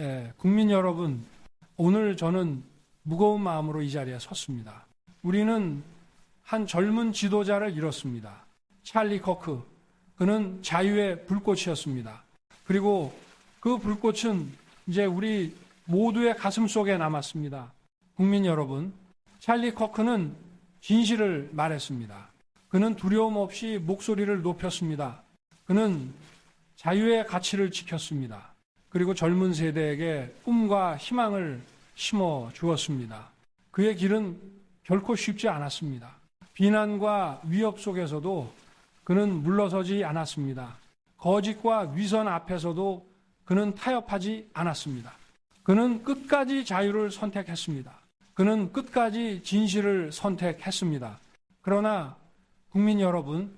예, 국민 여러분, 오늘 저는 무거운 마음으로 이 자리에 섰습니다. 우리는 한 젊은 지도자를 잃었습니다. 찰리 커크. 그는 자유의 불꽃이었습니다. 그리고 그 불꽃은 이제 우리 모두의 가슴 속에 남았습니다. 국민 여러분, 찰리 커크는 진실을 말했습니다. 그는 두려움 없이 목소리를 높였습니다. 그는 자유의 가치를 지켰습니다. 그리고 젊은 세대에게 꿈과 희망을 심어 주었습니다. 그의 길은 결코 쉽지 않았습니다. 비난과 위협 속에서도 그는 물러서지 않았습니다. 거짓과 위선 앞에서도 그는 타협하지 않았습니다. 그는 끝까지 자유를 선택했습니다. 그는 끝까지 진실을 선택했습니다. 그러나 국민 여러분,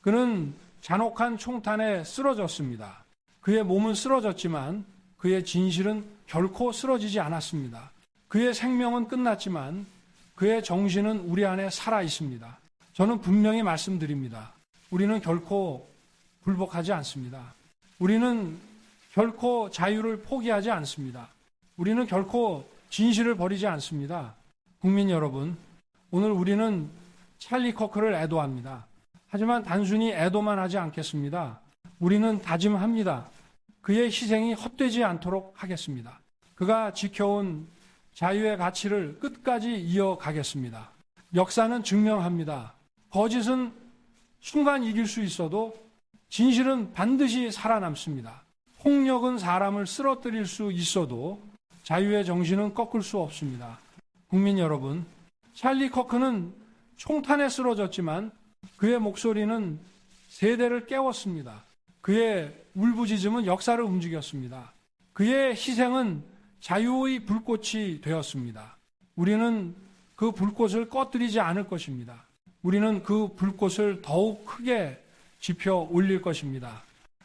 그는 잔혹한 총탄에 쓰러졌습니다. 그의 몸은 쓰러졌지만 그의 진실은 결코 쓰러지지 않았습니다. 그의 생명은 끝났지만 그의 정신은 우리 안에 살아 있습니다. 저는 분명히 말씀드립니다. 우리는 결코 굴복하지 않습니다. 우리는 결코 자유를 포기하지 않습니다. 우리는 결코 진실을 버리지 않습니다. 국민 여러분, 오늘 우리는 찰리 커크를 애도합니다. 하지만 단순히 애도만 하지 않겠습니다. 우리는 다짐합니다. 그의 희생이 헛되지 않도록 하겠습니다. 그가 지켜온 자유의 가치를 끝까지 이어가겠습니다. 역사는 증명합니다. 거짓은 순간 이길 수 있어도 진실은 반드시 살아남습니다. 폭력은 사람을 쓰러뜨릴 수 있어도 자유의 정신은 꺾을 수 없습니다. 국민 여러분, 찰리 커크는 총탄에 쓰러졌지만 그의 목소리는 세대를 깨웠습니다. 그의 울부짖음은 역사를 움직였습니다. 그의 희생은 자유의 불꽃이 되었습니다. 우리는 그 불꽃을 꺼뜨리지 않을 것입니다. 우리는 그 불꽃을 더욱 크게 지펴 올릴 것입니다.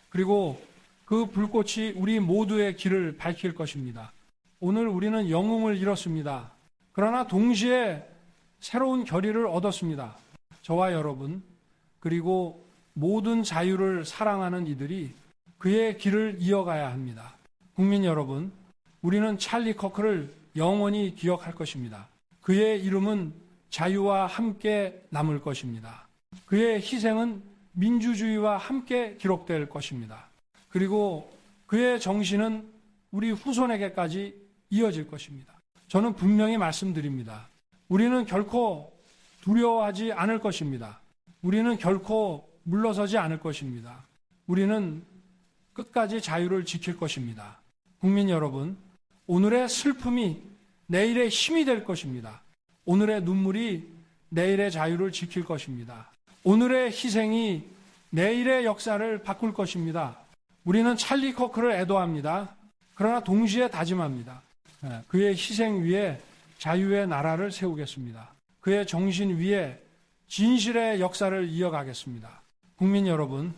그리고 그 불꽃이 우리 모두의 길을 밝힐 것입니다. 오늘 우리는 영웅을 잃었습니다. 그러나 동시에 새로운 결의를 얻었습니다. 저와 여러분, 그리고 모든 자유를 사랑하는 이들이 그의 길을 이어가야 합니다. 국민 여러분, 우리는 찰리 커크를 영원히 기억할 것입니다. 그의 이름은 자유와 함께 남을 것입니다. 그의 희생은 민주주의와 함께 기록될 것입니다. 그리고 그의 정신은 우리 후손에게까지 이어질 것입니다. 저는 분명히 말씀드립니다. 우리는 결코 두려워하지 않을 것입니다. 우리는 결코 물러서지 않을 것입니다. 우리는 끝까지 자유를 지킬 것입니다. 국민 여러분, 오늘의 슬픔이 내일의 힘이 될 것입니다. 오늘의 눈물이 내일의 자유를 지킬 것입니다. 오늘의 희생이 내일의 역사를 바꿀 것입니다. 우리는 찰리 커크를 애도합니다. 그러나 동시에 다짐합니다. 예, 그의 희생 위에 자유의 나라를 세우겠습니다. 그의 정신 위에 진실의 역사를 이어가겠습니다. 국민 여러분,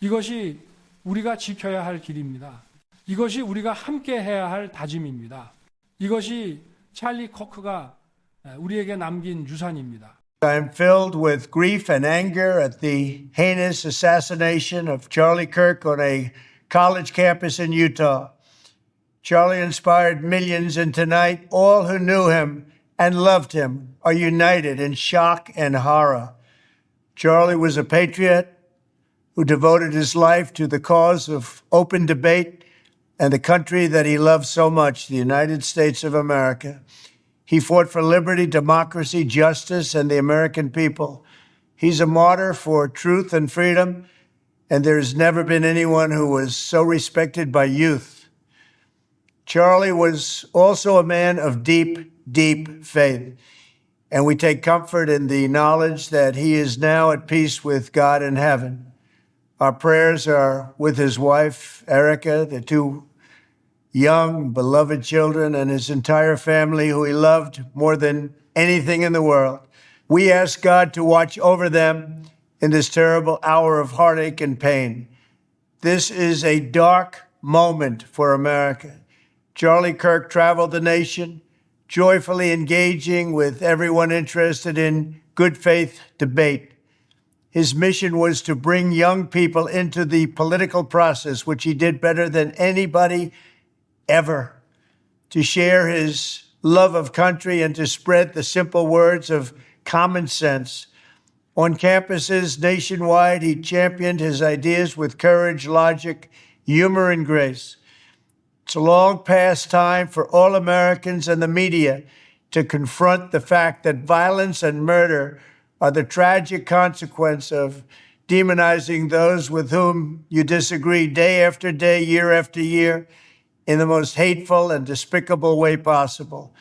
이것이 우리가 지켜야 할 길입니다. 이것이 우리가 함께 해야 할 다짐입니다. 이것이 찰리 커크가 우리에게 남긴 유산입니다. I'm filled with grief and anger at the heinous assassination of Charlie Kirk on a college campus in Utah. Charlie inspired millions, and tonight, all who knew him and loved him are united in shock and horror. Charlie was a patriot who devoted his life to the cause of open debate and the country that he loved so much, the United States of America. He fought for liberty, democracy, justice, and the American people. He's a martyr for truth and freedom, and there's never been anyone who was so respected by youth. Charlie was also a man of deep, deep faith, and we take comfort in the knowledge that he is now at peace with God in heaven. Our prayers are with his wife, Erica, the two young, beloved children, and his entire family, who he loved more than anything in the world. We ask God to watch over them in this terrible hour of heartache and pain. This is a dark moment for America. Charlie Kirk traveled the nation, joyfully engaging with everyone interested in good faith debate. His mission was to bring young people into the political process, which he did better than anybody ever to share his love of country and to spread the simple words of common sense. On campuses nationwide, he championed his ideas with courage, logic, humor, and grace. It's a long past time for all Americans and the media to confront the fact that violence and murder are the tragic consequence of demonizing those with whom you disagree day after day, year after year, in the most hateful and despicable way possible.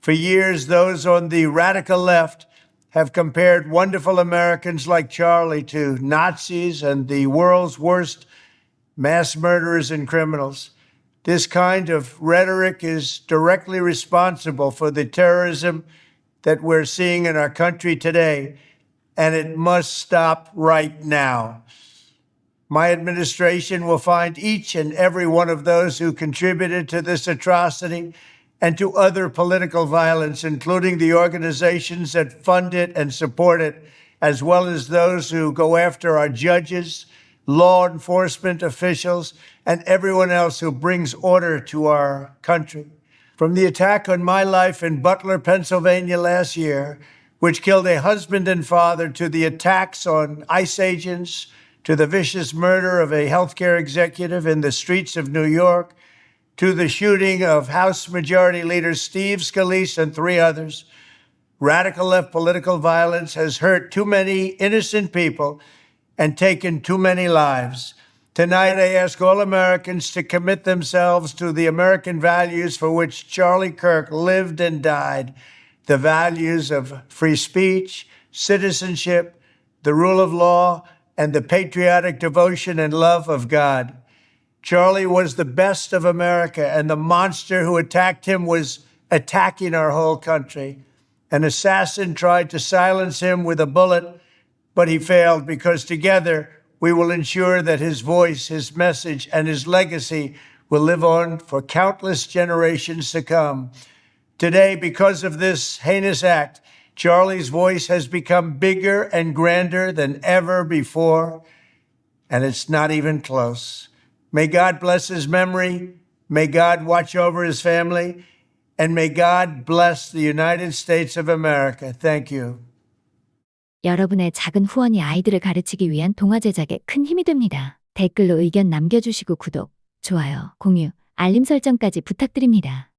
For years, those on the radical left have compared wonderful Americans like Charlie to Nazis and the world's worst mass murderers and criminals. This kind of rhetoric is directly responsible for the terrorism that we're seeing in our country today, and it must stop right now. My administration will find each and every one of those who contributed to this atrocity and to other political violence, including the organizations that fund it and support it, as well as those who go after our judges, law enforcement officials, and everyone else who brings order to our country. From the attack on my life in Butler, Pennsylvania last year, which killed a husband and father, to the attacks on ICE agents, to the vicious murder of a healthcare executive in the streets of New York, to the shooting of House Majority Leader Steve Scalise and three others, radical left political violence has hurt too many innocent people and taken too many lives. Tonight, I ask all Americans to commit themselves to the American values for which Charlie Kirk lived and died the values of free speech, citizenship, the rule of law, and the patriotic devotion and love of God. Charlie was the best of America, and the monster who attacked him was attacking our whole country. An assassin tried to silence him with a bullet, but he failed because together we will ensure that his voice, his message, and his legacy will live on for countless generations to come. Today, because of this heinous act, Charlie's voice has become bigger and grander than ever before, and it's not even close. May God bless his memory. May God watch over his family. And may God bless the United States of America. Thank you. 여러분의 작은 후원이 아이들을 가르치기 위한 동화 제작에 큰 힘이 됩니다. 댓글로 의견 남겨주시고 구독, 좋아요, 공유, 알림 설정까지 부탁드립니다.